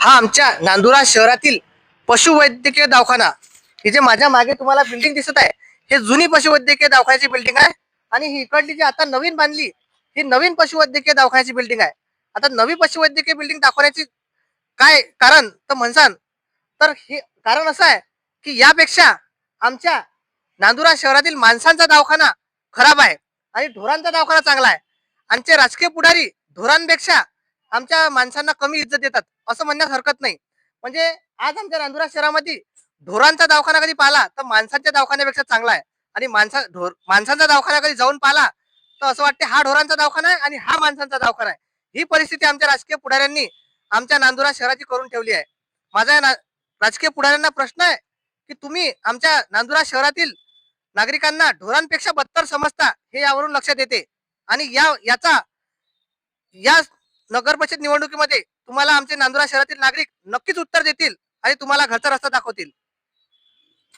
हा आमच्या नांदुरा शहरातील पशुवैद्यकीय दवाखाना. ही जे माझ्या मागे तुम्हाला बिल्डिंग दिसत आहे. हे जुनी पशुवैद्यकीय दवाखान्याची बिल्डिंग आहे. आणि ही इकडली जी आता नवीन बांधली ही नवीन पशुवैद्यकीय दवाखान्याची बिल्डिंग आहे. आता नवी पशुवैद्यकीय बिल्डिंग दाखवण्याची काय कारण तर म्हणसान तर हे कारण असं आहे की यापेक्षा आमच्या नांदुरा शहरातील माणसांचा दवाखाना खराब आहे आणि ढोरांचा दवाखाना चांगला आहे. आमचे राजकीय पुढारी ढोरांपेक्षा आमच्या माणसांना कमी इज्जत देतात. असं म्हणण्यास हरकत नाही. म्हणजे आज आमच्या नांदुरा शहरामध्ये ढोरांचा दवाखाना कधी पाहिला तर माणसांच्या दवाखान्यापेक्षा चांगला आहे. आणि माणसा ढोर माणसांचा दवाखाना कधी जाऊन पाहिला तर असं वाटते हा ढोरांचा दवाखाना आहे आणि हा माणसांचा दवाखाना आहे. ही परिस्थिती आमच्या राजकीय पुढाऱ्यांनी आमच्या नांदुरा शहराची करून ठेवली आहे. माझा या राजकीय पुढाऱ्यांना प्रश्न आहे की तुम्ही आमच्या नांदुरा शहरातील नागरिकांना ढोरांपेक्षा बत्तर समजता हे यावरून लक्षात येते आणि या याचा या नगर परिषद निवडणुकीमध्ये तुम्हाला आमचे नांदुरा शहरातील नागरिक नक्कीच उत्तर देतील आणि तुम्हाला घरचा रस्ता दाखवतील.